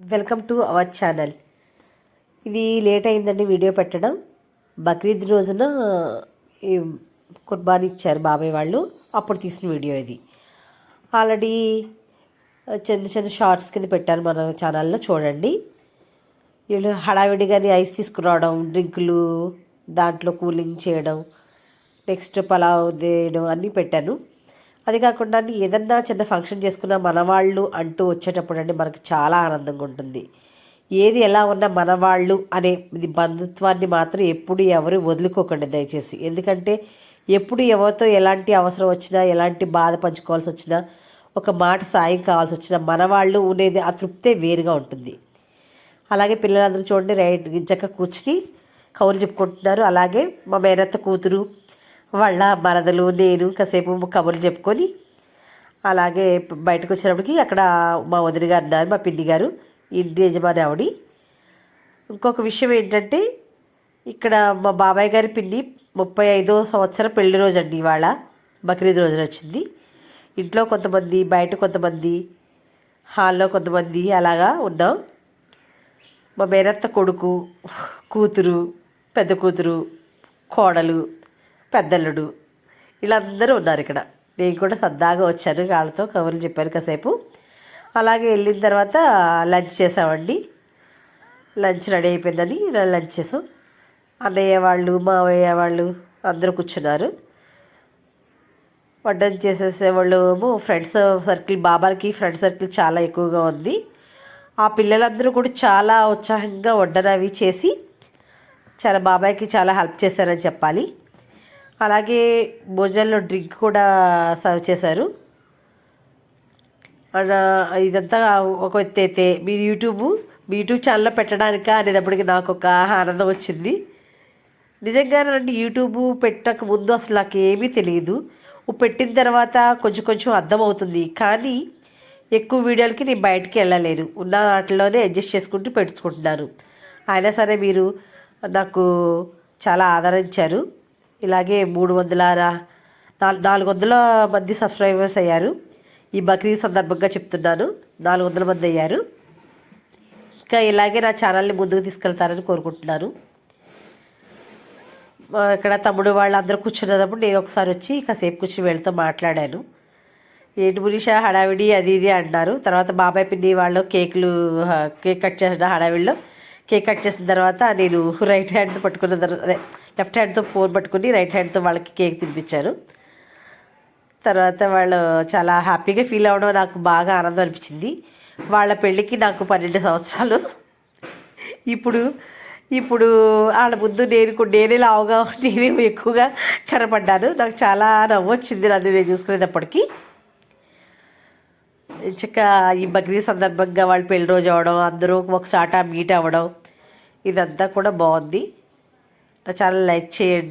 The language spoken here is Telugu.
Welcome to our channel. ఇది లేట్ అయిందండి వీడియో పెట్టడం. బక్రీద్ రోజున ఈ కుర్బానీ ఇచ్చారు బాబాయ్ వాళ్ళు. అప్పుడు తీసిన వీడియో ఇది. ఆల్రెడీ చిన్న చిన్న షార్ట్స్ కింద పెట్టాను మన ఛానల్లో చూడండి. వీళ్ళు హడావిడిగాని ఐస్ తీసుకురావడం డ్రింకులు దాంట్లో కూలింగ్ చేయడం నెక్స్ట్ పలావ్ చేయడం అన్నీ పెట్టాను. అది కాకుండా ఏదన్నా చిన్న ఫంక్షన్ చేసుకున్న మనవాళ్ళు అంటూ వచ్చేటప్పుడు అండి మనకు చాలా ఆనందంగా ఉంటుంది. ఏది ఎలా ఉన్నా మనవాళ్ళు అనే బంధుత్వాన్ని మాత్రం ఎప్పుడు ఎవరు వదులుకోకండి దయచేసి. ఎందుకంటే ఎప్పుడు ఎవరితో ఎలాంటి అవసరం వచ్చినా ఎలాంటి బాధ పంచుకోవాల్సి వచ్చినా ఒక మాట సాయం కావాల్సి వచ్చినా మనవాళ్ళు ఉండేది ఆ తృప్తే వేరుగా ఉంటుంది. అలాగే పిల్లలందరూ చూడండి రైట్ గిజ్జక కూర్చుని కౌలు చెప్పుకుంటున్నారు. అలాగే మా మేనత్త కూతురు వాళ్ళ మరదలు నేను కాసేపు కబుర్లు చెప్పుకొని అలాగే బయటకు వచ్చినప్పటికి అక్కడ మా వదిన గారు ఉన్నారు మా పిన్ని గారు ఇంటి యజమాని ఆవిడ. ఇంకొక విషయం ఏంటంటే ఇక్కడ మా బాబాయ్ గారి పిన్ని ముప్పై ఐదో సంవత్సరం పెళ్ళి రోజు అండి ఇవాళ బక్రీద్ రోజున వచ్చింది. ఇంట్లో కొంతమంది బయట కొంతమంది హాల్లో కొంతమంది అలాగా ఉన్నాం. మా మేనత్త కొడుకు కూతురు పెద్ద కూతురు కోడలు పెద్దల్లుడు. వీళ్ళందరూ ఉన్నారు ఇక్కడ. నేను కూడా సరదాగా వచ్చాను. వాళ్ళతో కబుర్లు చెప్పాను కాసేపు. అలాగే వెళ్ళిన తర్వాత లంచ్ చేసామండి లంచ్ రెడీ అయిపోయిందని లంచ్ చేసాం. అన్నయ్య వాళ్ళు మావయ్య వాళ్ళు అందరూ కూర్చున్నారు. వడ్డం చేసేసేవాళ్ళు ఏమో ఫ్రెండ్స్ సర్కిల్ బాబాలకి ఫ్రెండ్ సర్కిల్ చాలా ఎక్కువగా ఉంది. ఆ పిల్లలందరూ కూడా చాలా ఉత్సాహంగా వడ్డన అవి చేసి చాలా బాబాయ్కి చాలా హెల్ప్ చేశారని చెప్పాలి. అలాగే భోజనంలో డ్రింక్ కూడా సర్వ్ చేశారు. ఇదంతా ఒక ఎత్తైతే అయితే మీరు యూట్యూబ్ మీ యూట్యూబ్ ఛానల్లో పెట్టడానికా అనేటప్పటికి నాకు ఒక ఆనందం వచ్చింది. నిజంగానండి యూట్యూబ్ పెట్టక ముందు అసలు నాకు ఏమీ తెలియదు పెట్టిన తర్వాత కొంచెం కొంచెం అర్థమవుతుంది. కానీ ఎక్కువ వీడియోలకి నేను బయటికి వెళ్ళలేను. ఉన్న వాటిలోనే అడ్జస్ట్ చేసుకుంటూ పెట్టుకుంటున్నాను. అయినా సరే మీరు నాకు చాలా ఆదరించారు. ఇలాగే మూడు వందల నాలుగు నాలుగు వందల మంది సబ్స్క్రైబర్స్ అయ్యారు. ఈ బక్రీద్ సందర్భంగా చెప్తున్నాను. నాలుగు వందల మంది అయ్యారు. ఇంకా ఇలాగే నా ఛానల్ని ముందుకు తీసుకెళ్తారని కోరుకుంటున్నాను. ఇక్కడ తమ్ముడు వాళ్ళందరూ కూర్చున్నప్పుడు నేను ఒకసారి వచ్చి కాసేపు కూర్చుని వీళ్ళతో మాట్లాడాను. ఏంటి మునిషా హడావిడి అది ఇది అన్నారు తర్వాత బాబాయ్ పిన్ని వాళ్ళు కేకులు కేక్ కట్ చేసిన హడావిడిలో కేక్ కట్ చేసిన తర్వాత నేను రైట్ హ్యాండ్తో పట్టుకున్న తర్వాత అదే లెఫ్ట్ హ్యాండ్తో ఫోన్ పట్టుకుని రైట్ హ్యాండ్తో వాళ్ళకి కేక్ తినిపించాను. తర్వాత వాళ్ళు చాలా హ్యాపీగా ఫీల్ అవ్వడం నాకు బాగా ఆనందం అనిపించింది. వాళ్ళ పెళ్ళికి నాకు పన్నెండు సంవత్సరాలు. ఇప్పుడు ఇప్పుడు వాళ్ళ ముందు నేను నేనే లావుగా నేనే ఎక్కువగా కనపడ్డాను. నాకు చాలా నవ్వొచ్చింది నన్ను నేను చూసుకునేటప్పటికీ. ఇచ్చక ఈ బక్రీద్ సందర్భంగా వాళ్ళు పెళ్ళి రోజు అవ్వడం అందరూ ఒక చాట మీట్ అవ్వడం ఇదంతా కూడా బాగుంది. చాలా లైక్ చేయండి.